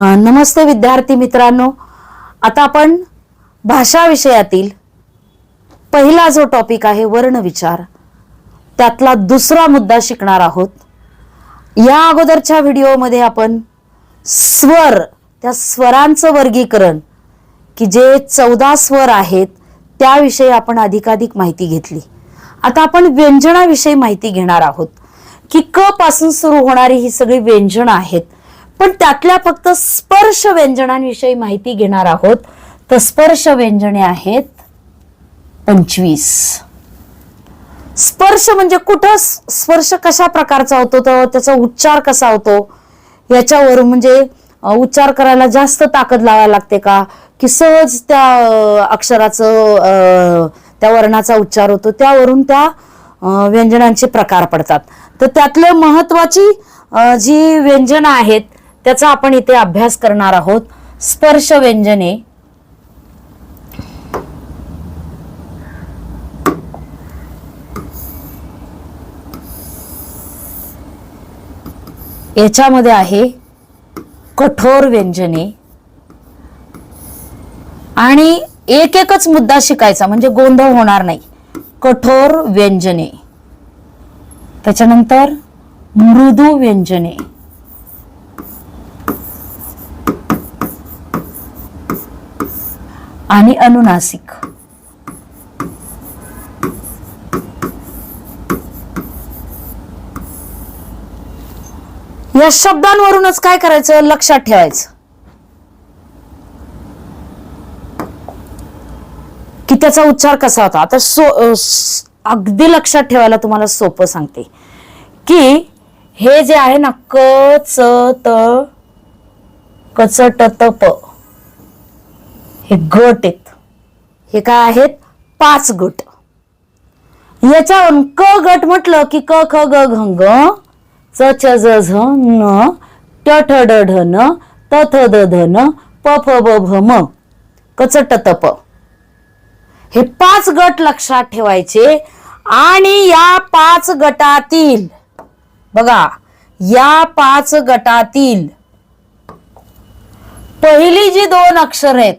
नमस्ते विद्यार्थी मित्रांनो. आता आपण भाषा विषयातील पहिला जो टॉपिक आहे वर्णविचार त्यातला दुसरा मुद्दा शिकणार आहोत. या अगोदरच्या व्हिडिओमध्ये आपण स्वर त्या स्वरांचं वर्गीकरण की जे चौदा स्वर आहेत त्याविषयी आपण अधिकाधिक माहिती घेतली. आता आपण व्यंजनाविषयी माहिती घेणार आहोत की क पासून सुरू होणारी ही सगळी व्यंजनं आहेत पण त्यातल्या फक्त स्पर्श व्यंजनांविषयी माहिती घेणार आहोत. तर स्पर्श व्यंजने आहेत पंचवीस. स्पर्श म्हणजे कुठं? स्पर्श कशा प्रकारचा होतो? तर त्याचा उच्चार कसा होतो? याच्यावरून म्हणजे उच्चार करायला जास्त ताकद लावायला लागते का? की सहज त्या अक्षराचं त्या वर्णाचा उच्चार होतो. त्यावरून त्या व्यंजनांचे प्रकार पडतात. तर त्यातले महत्वाची जी व्यंजनं आहेत त्याचा आपण इथे अभ्यास करणार आहोत. स्पर्श व्यंजने. याच्यामध्ये आहे कठोर व्यंजने. आणि एक एकच मुद्दा शिकायचा म्हणजे गोंधळ होणार नाही. कठोर व्यंजने. त्याच्यानंतर मृदू व्यंजने. आणि अनुनासिक. या शब्दांवरूनच काय करायचं? लक्षात ठेवायचं. की त्याचा उच्चार कसा होता? आता सो अगदी लक्षात ठेवायला तुम्हाला सोपं सांगते. की हे जे आहे ना क च त कच ट त प हे गट आहेत. हे काय आहेत? पाच गट. याच्यावरून क गट म्हटलं की क ख ग घ ग च ज झ न ट ठ ड ढ न त थ द ध न प फ ब भ म क च ट त प. हे पाच गट लक्षात ठेवायचे आणि या पाच गटातील बघा या पाच गटातील पहिली जी दोन अक्षर आहेत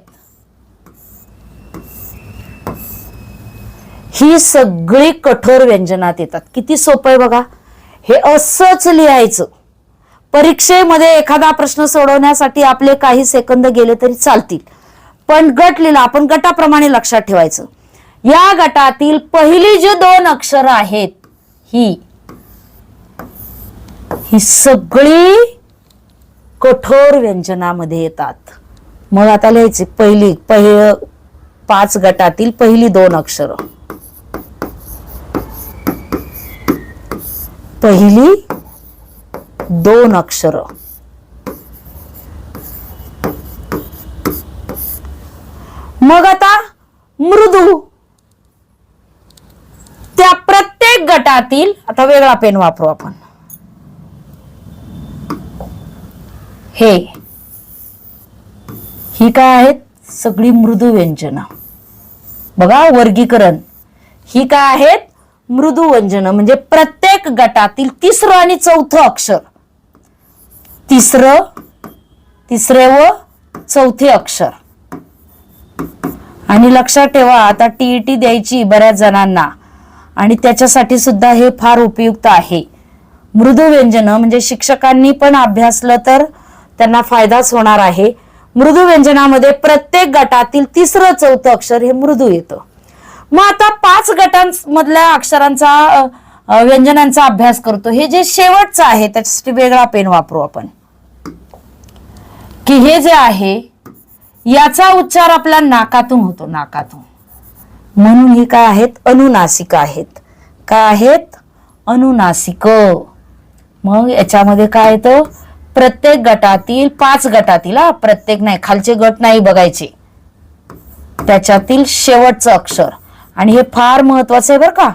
ही सगळी कठोर व्यंजनात येतात. किती सोपं आहे बघा. हे असंच लिहायचं. परीक्षेमध्ये एखादा प्रश्न सोडवण्यासाठी आपले काही सेकंद गेले तरी चालतील. पण गट लिहिला आपण गटाप्रमाणे लक्षात ठेवायचं. या गटातील पहिली जी दोन अक्षर आहेत ही. ही सगळी कठोर व्यंजनामध्ये येतात. मग आता लिहायचे पहिली पहि पाच गटातील पहिली दोन अक्षरं. पहिली दोन अक्षर. मग आता मृदू. त्या प्रत्येक गटातील आता वेगळा पेन वापरू आपण. हे. ही काय आहेत? सगळी मृदू व्यंजनं. बघा वर्गीकरण. ही काय आहेत? मृदू व्यंजन म्हणजे प्रत्येक गटातील तिसरं आणि चौथं अक्षर. तिसरं तिसरे व चौथे अक्षर. आणि लक्षात ठेवा आता टीईटी द्यायची बऱ्याच जणांना. आणि त्याच्यासाठी सुद्धा हे फार उपयुक्त आहे. मृदू व्यंजन म्हणजे शिक्षकांनी पण अभ्यासलं तर त्यांना फायदाच होणार आहे. मृदू व्यंजनामध्ये प्रत्येक गटातील तिसरं चौथं अक्षर हे मृदू येतं. मग आता पाच गटांमधल्या अक्षरांचा व्यंजनांचा अभ्यास करतो. हे जे शेवटचं आहे त्याच्यासाठी वेगळा पेन वापरू आपण. की हे जे आहे याचा उच्चार आपला नाकातून होतो नाकातून. म्हणून हे काय आहेत? अनुनासिक आहेत. काय आहेत? अनुनासिक. मग याच्यामध्ये काय येतं? प्रत्येक गटातील पाच गटातील हा प्रत्येक नाही खालचे गट नाही बघायचे. त्याच्यातील शेवटचं अक्षर. आणि हे फार महत्वाचं आहे बरं का.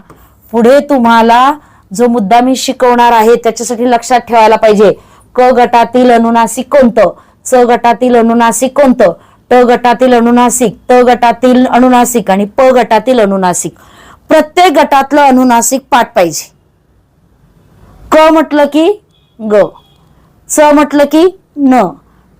पुढे तुम्हाला जो मुद्दा मी शिकवणार आहे त्याच्यासाठी लक्षात ठेवायला पाहिजे. क गटातील अनुनासिक कोणतं? च गटातील अनुनासिक कोणतं? ट गटातील अनुनासिक त गटातील अनुनासिक आणि प गटातील अनुनासिक. प्रत्येक गटातलं अनुनासिक पाठ पाहिजे. क म्हटलं की ग. च म्हटलं की न.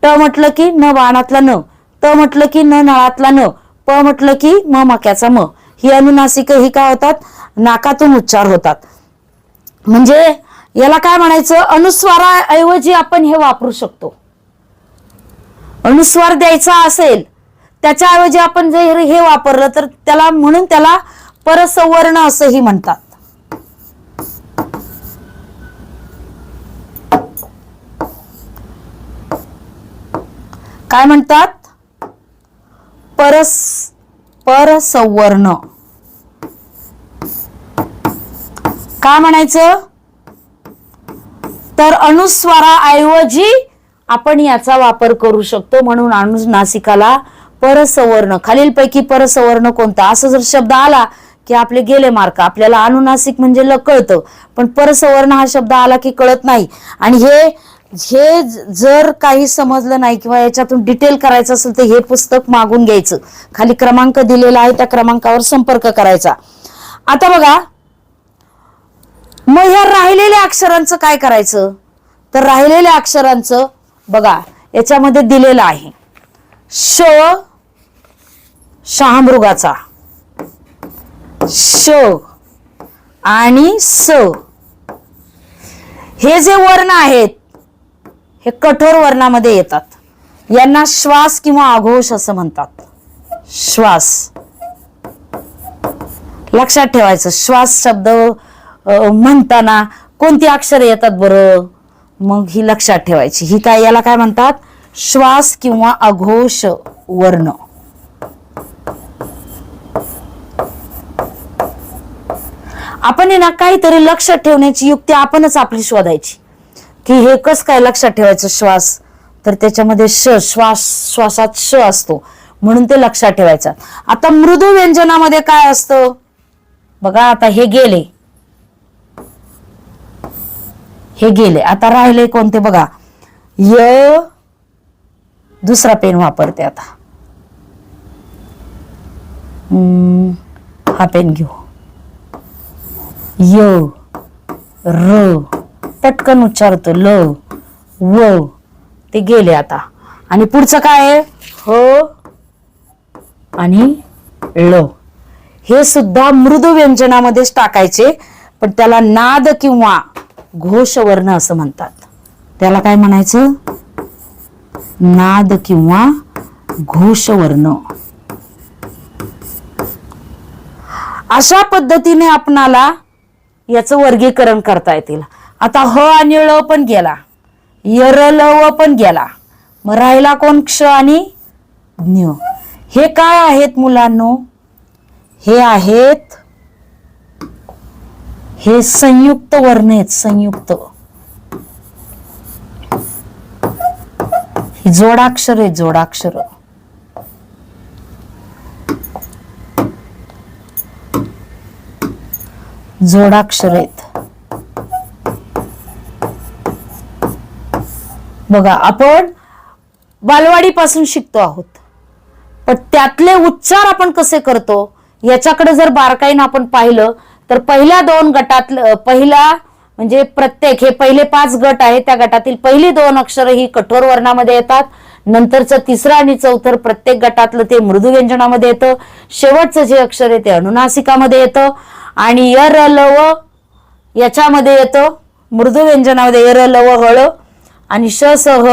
ट म्हटलं की न बाणातला न. त म्हटलं की न नळातला न. प म्हटलं की म मक्याचा म. ही अनुनासिक ही काय होतात? नाकातून उच्चार होतात. म्हणजे याला काय म्हणायचं? अनुस्वाराऐवजी आपण हे वापरू शकतो. अनुस्वार द्यायचा असेल त्याच्याऐवजी आपण जर हे वापरलं तर त्याला म्हणून त्याला परसवर्ण असंही म्हणतात. काय म्हणतात? परस परसवर्ण. काय म्हणायचं? तर अनुस्वाराऐवजी आपण याचा वापर करू शकतो म्हणून अनुनासिकाला परसवर्ण. खालीलपैकी परसवर्ण कोणता? असं जर शब्द आला की आपले गेले मार्क आपल्याला अनुनासिक म्हणजे ल कळतं. पण परसवर्ण हा शब्द आला की कळत नाही. आणि हे हे जर काही समजलं नाही किंवा याच्यातून डिटेल करायचं असेल तर हे पुस्तक मागून घ्यायचं. खाली क्रमांक दिलेला आहे त्या क्रमांकावर संपर्क करायचा. आता बघा मग ह्या राहिलेल्या अक्षरांचं काय करायचं? तर राहिलेल्या अक्षरांचं बघा याच्यामध्ये दिलेलं आहे. श शहामृगाचा. श आणि स. हे जे वर्ण आहेत हे कठोर वर्णामध्ये येतात. यांना श्वास किंवा आघोष असं म्हणतात. श्वास. लक्षात ठेवायचं. श्वास शब्द म्हणताना कोणती अक्षरे येतात बरं? मग ही लक्षात ठेवायची. ही काय याला काय म्हणतात? श्वास किंवा अघोष वर्ण. आपण ना काहीतरी लक्षात ठेवण्याची युक्ती आपणच आपली शोधायची. की हे कस काय लक्षात ठेवायचं श्वास? तर त्याच्यामध्ये श श्वास श्वासात श असतो. म्हणून ते लक्षात ठेवायचं. आता मृदू व्यंजनामध्ये काय असतं? बघा आता हे गेले. हे गेले. आता राहिले कोणते बघा? य दुसरा पेन वापरते आता. हम्म, हा पेन घेऊ. य र. पटकन उच्चारतो. ल व ते गेले आता. आणि पुढचं काय आहे? हो आणि ळ हे सुद्धा मृदू व्यंजनामध्येच टाकायचे पण त्याला नाद किंवा घोषवर्ण असं म्हणतात. त्याला काय म्हणायचं? नाद किंवा घोषवर्ण. अशा पद्धतीने आपणाला याचं वर्गीकरण करता येतील. आता ह आणि ळ पण गेला. यर ल व पण गेला. मग राहिला कोण क्ष आणि ज्ञ हे काय आहेत मुलांनो? हे आहेत हे संयुक्त वर्ण आहेत संयुक्त. ही जोडाक्षर आहेत जोडाक्षर. जोडाक्षर आहेत. बघा आपण बालवाडीपासून शिकतो आहोत. पण त्यातले उच्चार आपण कसे करतो याच्याकडे जर बारकाईनं आपण पाहिलं तर पहिल्या दोन गटातलं पहिला म्हणजे प्रत्येक हे पहिले पाच गट आहे त्या गटातील पहिली दोन अक्षर ही कठोर वर्णामध्ये येतात. नंतरचं तिसरं आणि चौथं प्रत्येक गटातलं ते मृदू व्यंजनामध्ये येतं. शेवटचं जे अक्षर आहे ते अनुनासिकामध्ये येतं. आणि य र ल व याच्यामध्ये येतं मृदू व्यंजनामध्ये य र ल व हळ आणि श सह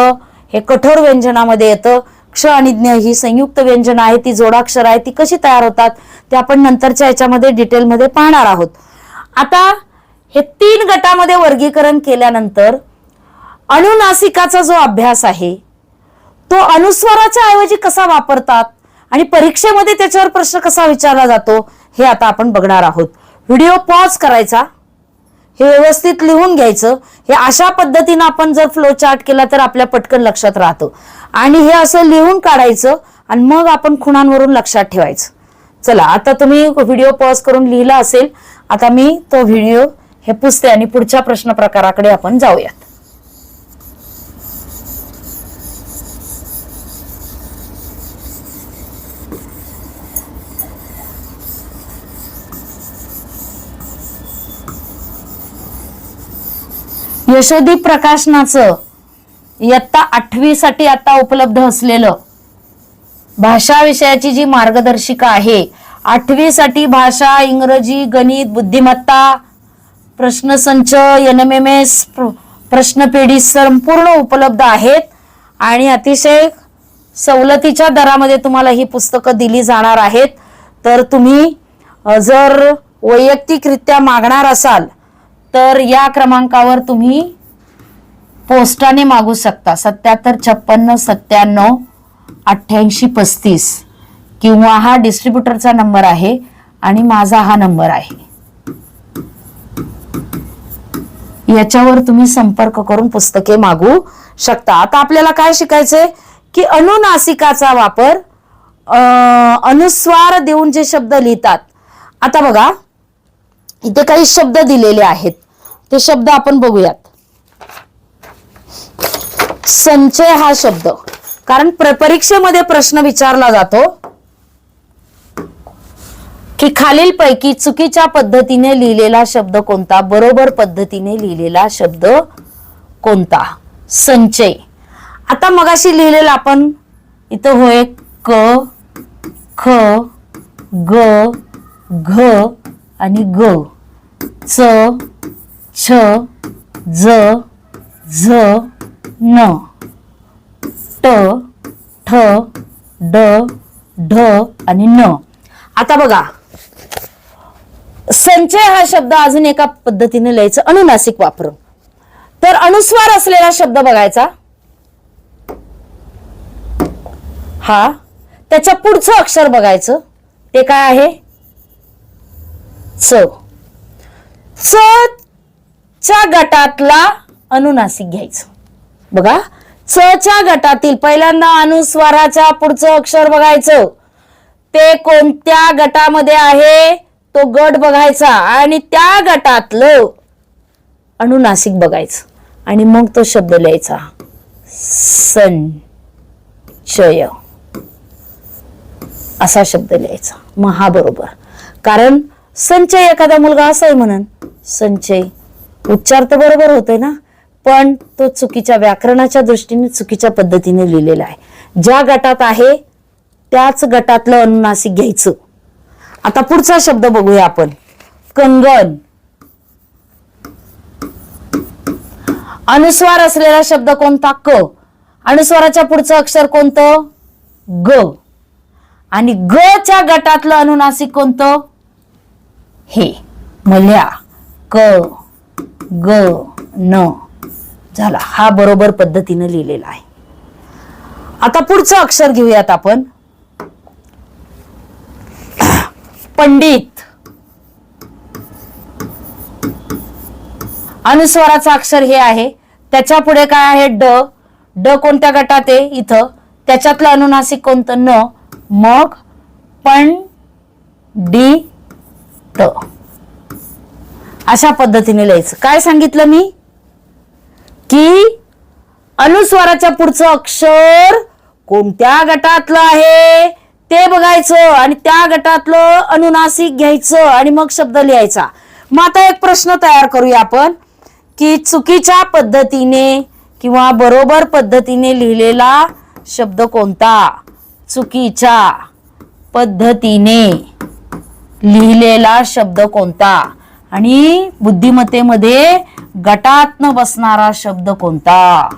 हे कठोर व्यंजनामध्ये येतं. क्ष आणि ज्ञ ही संयुक्त व्यंजन आहे ती जोडाक्षर आहे ती कशी तयार होतात ते आपण नंतरच्या याच्यामध्ये डिटेलमध्ये पाहणार आहोत. आता हे तीन गटामध्ये वर्गीकरण केल्यानंतर अनुनासिकाचा जो अभ्यास आहे तो अनुस्वाराच्या ऐवजी कसा वापरतात आणि परीक्षेमध्ये त्याच्यावर प्रश्न कसा विचारला जातो हे आता आपण बघणार आहोत. व्हिडिओ पॉज करायचा. हे व्यवस्थित लिहून घ्यायचं. हे अशा पद्धतीनं आपण जर फ्लो चार्ट केला तर आपल्या पटकन लक्षात राहतं. आणि हे असं लिहून काढायचं आणि मग आपण खुणांवरून लक्षात ठेवायचं. चला आता तुम्ही व्हिडिओ पॉज करून लिहिला असेल आता मी तो व्हिडिओ हे पुसते आणि पुढच्या प्रश्न प्रकाराकडे आपण जाऊयात. यशोदी प्रकाशनाचं इयत्ता आठवीसाठी आता उपलब्ध असलेलं भाषा विषयाची जी मार्गदर्शिका आहे आठवीसाठी भाषा इंग्रजी गणित बुद्धिमत्ता प्रश्नसंच एन एम एम एस प्रश्नपेढी संपूर्ण उपलब्ध आहेत आणि अतिशय सवलतीच्या दरामध्ये तुम्हाला ही पुस्तकं दिली जाणार आहेत. तर तुम्ही जर वैयक्तिकरित्या मागणार असाल तर या क्रमांकावर तुम्ही पोस्टाने मागू शकता. सत्याहत्तर छप्पन्न सत्त्याण्णव अठ्ठ्याऐंशी पस्तीस. किंवा हा डिस्ट्रीब्युटरचा नंबर आहे आणि माझा हा नंबर आहे. याच्यावर तुम्ही संपर्क करून पुस्तके मागू शकता. आता आपल्याला काय शिकायचंय? की अनुनासिकाचा वापर अनुस्वार देऊन जे शब्द लिहितात. आता बघा इथे काही शब्द दिलेले आहेत. ते शब्द आपण बघूयात. संचय हा शब्द. कारण प्र- परीक्षेमध्ये प्रश्न विचारला जातो की खालीलपैकी चुकीच्या पद्धतीने लिहिलेला शब्द कोणता? बरोबर पद्धतीने लिहिलेला शब्द कोणता? संचय. आता मगाशी लिहिलेला आपण इथं होय क ख ग घ आणि ग. च छ ज झ न. ट ठ ड ढ आणि न. आता बघा. संचय हा शब्द अजून एका पद्धतीने लिहायचं अनुनासिक वापरून. तर अनुस्वार असलेला शब्द बघायचा. हा. त्याच्या पुढचं अक्षर बघायचं. ते काय आहे? च. च च्या गटातला अनुनासिक घ्यायचं. बघा च च्या गटातील पहिल्यांदा अनुस्वाराच्या पुढचं अक्षर बघायचं. ते कोणत्या गटामध्ये आहे? तो गट बघायचा आणि त्या गटातलं अनुनासिक बघायचं. आणि मग तो शब्द लिहायचा. संचय असा शब्द लिहायचा. मग हा बरोबर. कारण संचय एखादा मुलगा असाय म्हणून. संचय उच्चार तर बरोबर होतोय ना पण तो चुकीच्या व्याकरणाच्या दृष्टीने चुकीच्या पद्धतीने लिहिलेला आहे. ज्या गटात आहे त्याच गटातलं अनुनासिक घ्यायचं. आता पुढचा शब्द बघूया आपण. कंगन. अनुस्वार असलेला शब्द कोणता? क. अनुस्वाराच्या पुढचं अक्षर कोणतं? ग. आणि ग च्या गटातलं अनुनासिक कोणतं? हे. मल्या. क. ग न. झाला. हा बरोबर पद्धतीनं लिहिलेला आहे. आता पुढचं अक्षर घेऊयात आपण. पंडित. अनुस्वाराचं अक्षर हे आहे. त्याच्या पुढे काय आहे? ड. ड कोणत्या गटात आहे? इथं. त्याच्यातलं अनुनासिक कोणतं? न. मग पण डी त. अशा पद्धतीने लिहायचं. काय सांगितलं मी? की अनुस्वाराच्या पुढचं अक्षर कोणत्या गटातलं आहे? ते बघायचं आणि त्या गटातलं अनुनासिक घ्यायचं आणि मग शब्द लिहायचा. मग आता एक प्रश्न तयार करूया आपण की चुकीच्या पद्धतीने किंवा बरोबर पद्धतीने लिहिलेला शब्द कोणता? चुकीच्या पद्धतीने लिहिलेला शब्द कोणता? आणि बुद्धिमत्तेमध्ये गटातनं बसणारा शब्द कोणता?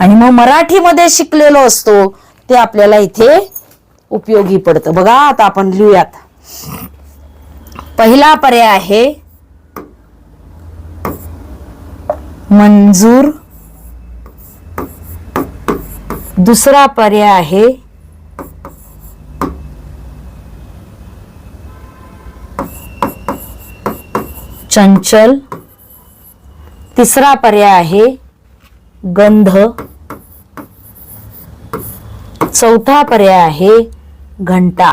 आणि मग मराठीमध्ये शिकलेलो असतो ते आपल्याला इथे उपयोगी पडतं. बघा आता आपण लिहूयात. पहिला पर्याय आहे मंजूर. दुसरा पर्याय आहे चंचल. तिसरा पर्याय आहे गंध. चौथा पर्याय आहे घंटा.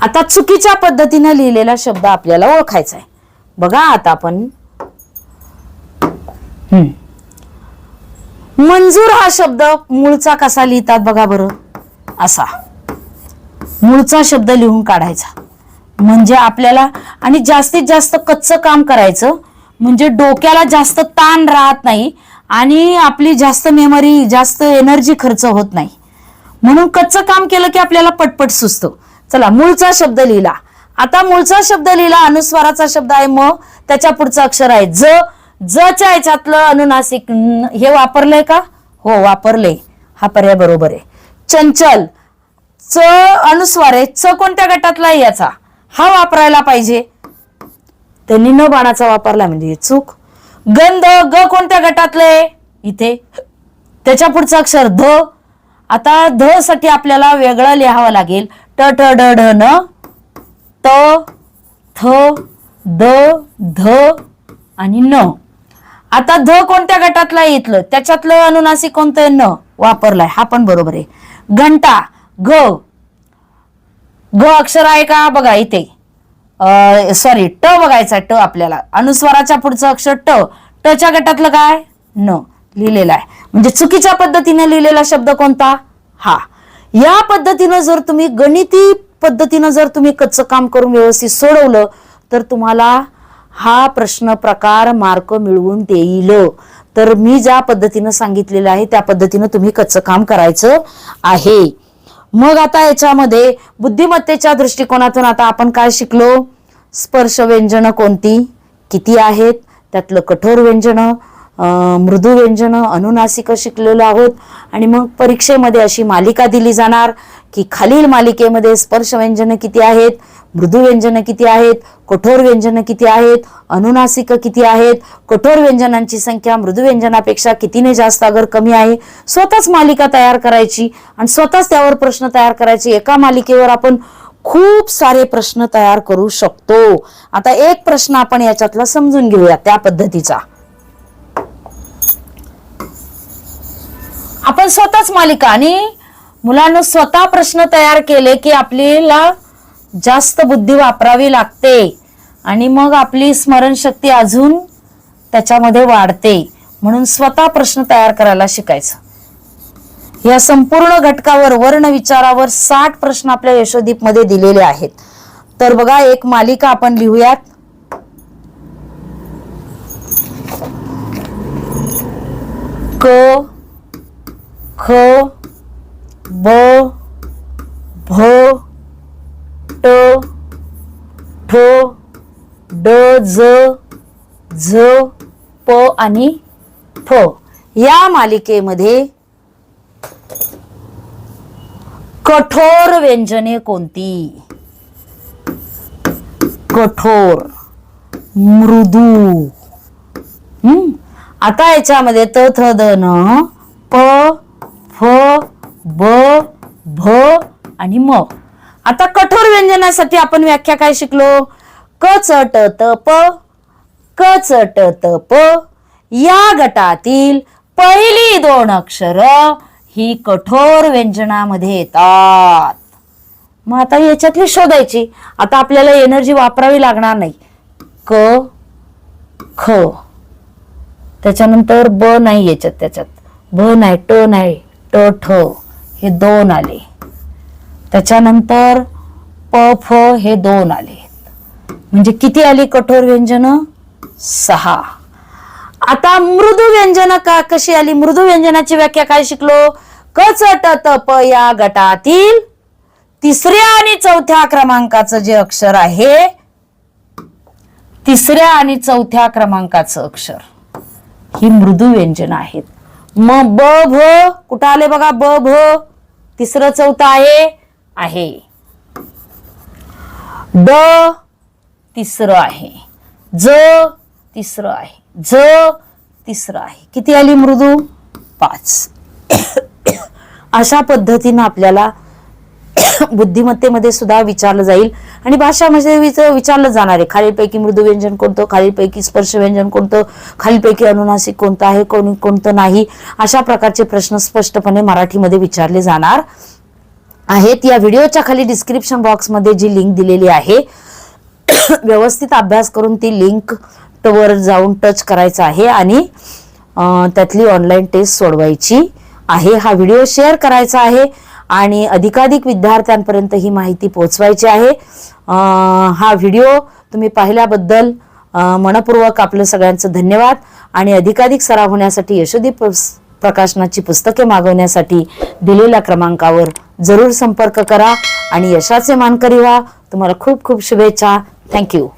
आता चुकीच्या पद्धतीने लिहिलेला शब्द आपल्याला ओळखायचा आहे. बघा आता आपण. मंजूर हा शब्द मूळचा कसा लिहितात बघा बरं. असा. मूळचा शब्द लिहून काढायचा. म्हणजे आपल्याला आणि जास्तीत जास्त कच्चं काम करायचं म्हणजे डोक्याला जास्त ताण राहत नाही आणि आपली जास्त मेमरी जास्त एनर्जी खर्च होत नाही. म्हणून कच्चं काम केलं की आपल्याला पटपट सुचतो. चला मूळचा शब्द लिहिला. आता मूळचा शब्द लिहिला अनुस्वाराचा शब्द आहे म त्याच्या पुढचं अक्षर आहे ज. जच्या याच्यातलं अनुनासिक हे वापरलंय का? हो वापरले हा पर्याय बरोबर आहे. चंचल च अनुस्वार आहे च कोणत्या गटातला आहे याचा? हा वापरायला पाहिजे. त्यांनी न बाणाचा वापरला म्हणजे चूक. गंध ग कोणत्या गटातलं आहे? इथे. त्याच्या पुढचं अक्षर ध. आता ध साठी आपल्याला वेगळं लिहावं लागेल. ट ट ड ढ न. त थ द ध आणि न. आता ध कोणत्या गटातला आहे इथलं? त्याच्यातलं अनुनासिक कोणतं आहे? न. वापरलाय. हा पण बरोबर आहे. घंटा. ग. ग अक्षर आहे का? बघा इथे. सॉरी ट बघायचा ट आपल्याला. अनुस्वाराच्या पुढचं अक्षर ट. टच्या गटातलं काय? न. लिहिलेलं आहे. म्हणजे चुकीच्या पद्धतीने लिहिलेला शब्द कोणता? हा. या पद्धतीनं जर तुम्ही गणिती पद्धतीनं जर तुम्ही कच्चं काम करून व्यवस्थित सोडवलं तर तुम्हाला हा प्रश्न प्रकार मार्क मिळवून देईल. तर मी ज्या पद्धतीनं सांगितलेलं आहे त्या पद्धतीनं तुम्ही कच्चं काम करायचं आहे. मग आता याच्यामध्ये बुद्धिमत्तेच्या दृष्टिकोनातून आता आपण काय शिकलो? स्पर्श व्यंजन कोणती? किती आहेत? त्यातलं कठोर व्यंजन मृदू व्यंजन अनुनासिक शिकलेलो आहोत. आणि मग परीक्षेमध्ये अशी मालिका दिली जाणार की खालील मालिकेमध्ये स्पर्श व्यंजन किती आहेत? मृदू व्यंजन किती आहेत? कठोर व्यंजन किती आहेत? अनुनासिक किती आहेत? कठोर व्यंजनांची संख्या मृदू व्यंजनापेक्षा कितीने जास्त अगर कमी आहे? स्वतःच मालिका तयार करायची आणि स्वतःच त्यावर प्रश्न तयार करायचे. एका मालिकेवर आपण खूप सारे प्रश्न तयार करू शकतो. आता एक प्रश्न आपण याच्यातला समजून घेऊया त्या पद्धतीचा. आपण स्वतःच मालिका आणि मुलांना स्वतः प्रश्न तयार केले की आपल्याला जास्त बुद्धी वापरावी लागते आणि मग आपली स्मरणशक्ती अजून त्याच्यामध्ये वाढते. म्हणून स्वतः प्रश्न तयार करायला शिकायचं. या संपूर्ण घटकावर वर्ण विचारावर साठ प्रश्न आपल्या यशोदीपमध्ये दिलेले आहेत. तर बघा एक मालिका आपण लिहूयात. क ख ब भ ट ठ ड ज झ प आणि फ. या मालिकेमध्ये कठोर व्यंजने कोणती? कठोर मृदू. हम्म? आता याच्यामध्ये त थ द न प फ ब भ आणि म. आता कठोर व्यंजनासाठी आपण व्याख्या काय शिकलो? क च ट त प क च ट त प. या गटातील पहिली दोन अक्षर ही कठोर व्यंजनामध्ये येतात. मग आता याच्यातली शोधायची. आता आपल्याला एनर्जी वापरावी लागणार नाही. क ख. त्याच्यानंतर ब नाही याच्यात त्याच्यात. ब नाही ट नाही ट ठ. हे दोन आले. त्याच्यानंतर प फ हे दोन आले. म्हणजे किती आली कठोर व्यंजन? सहा. आता मृदू व्यंजन का कशी आली? मृदू व्यंजनाची व्याख्या काय शिकलो? कचट च त प या गटातील तिसऱ्या आणि चौथ्या क्रमांकाचं जे अक्षर आहे तिसऱ्या आणि चौथ्या क्रमांकाचं अक्षर. ही मृदू व्यंजन आहेत. मग ब भ कुठं आले बघा? ब भ तिसरं चौथं आहे. आहे. ड तिसरं आहे. ज तिसरं आहे. ज तिसरं आहे. किती आली मृदू? पाच. अशा पद्धतीनं आपल्याला बुद्धिमत्तेमध्ये सुद्धा विचारलं जाईल. आणि भाषामध्ये म्हणजे विचारलं जाणार आहे. खालीलपैकी मृदू व्यंजन कोणतं? खालीलपैकी स्पर्श व्यंजन कोणतं? खालीलपैकी अनुनासिक कोणतं आहे? कोणी कोणतं नाही? अशा प्रकारचे प्रश्न स्पष्टपणे मराठीमध्ये विचारले जाणार. आहेत. या व्हिडिओच्या खाली डिस्क्रिप्शन बॉक्समध्ये जी लिंक दिलेली आहे व्यवस्थित अभ्यास करून ती लिंक वर जाऊन टच करायचं आहे आणि त्यातली ऑनलाईन टेस्ट सोडवायची आहे. हा व्हिडिओ शेअर करायचा आहे आणि अधिकाधिक विद्यार्थ्यांपर्यंत ही माहिती पोहोचवायची आहे. हा व्हिडिओ तुम्ही पाहिल्याबद्दल मनपूर्वक आपलं सगळ्यांचं धन्यवाद आणि अधिकाधिक सराव होण्यासाठी यशोदीप प्रकाशनाची पुस्तके मागवण्यासाठी दिलेल्या क्रमांकावर जरूर संपर्क करा आणि यशाचे मानकरी व्हा. तुम्हाला खूप खूप शुभेच्छा. थँक्यू